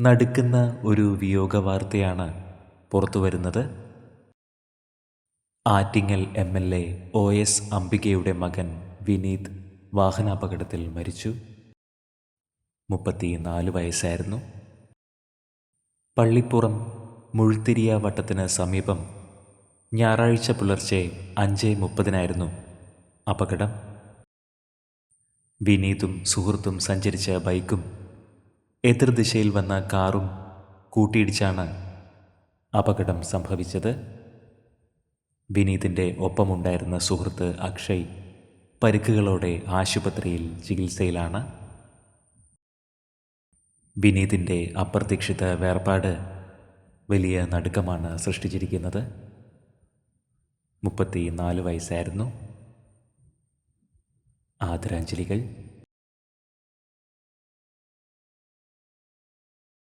നടുക്കുന്ന ഒരു വിയോഗ വാർത്തയാണ് പുറത്തു വരുന്നത്. Attingal M L A O S അംബികയുടെ മകൻ വിനീത് വാഹനാപകടത്തിൽ മരിച്ചു. മുപ്പത്തിനാല് വയസ്സായിരുന്നു. പള്ളിപ്പുറം മുഴുത്തിരിയ വട്ടത്തിന് സമീപം ഞായറാഴ്ച പുലർച്ചെ അഞ്ച് മുപ്പതിനായിരുന്നു അപകടം. വിനീതും സുഹൃത്തും സഞ്ചരിച്ച ബൈക്കും എതിർദിശയിൽ വന്ന കാറും കൂട്ടിയിടിച്ചാണ് അപകടം സംഭവിച്ചത്. വിനീതിന്റെ ഒപ്പമുണ്ടായിരുന്ന സുഹൃത്ത് അക്ഷയ് പരിക്കുകളോടെ ആശുപത്രിയിൽ ചികിത്സയിലാണ്. വിനീതിന്റെ അപ്രതീക്ഷിത വേർപാട് വലിയ നടുക്കമാണ് സൃഷ്ടിച്ചിരിക്കുന്നത്. മുപ്പത്തി നാല് വയസ്സായിരുന്നു. ആദരാഞ്ജലികൾ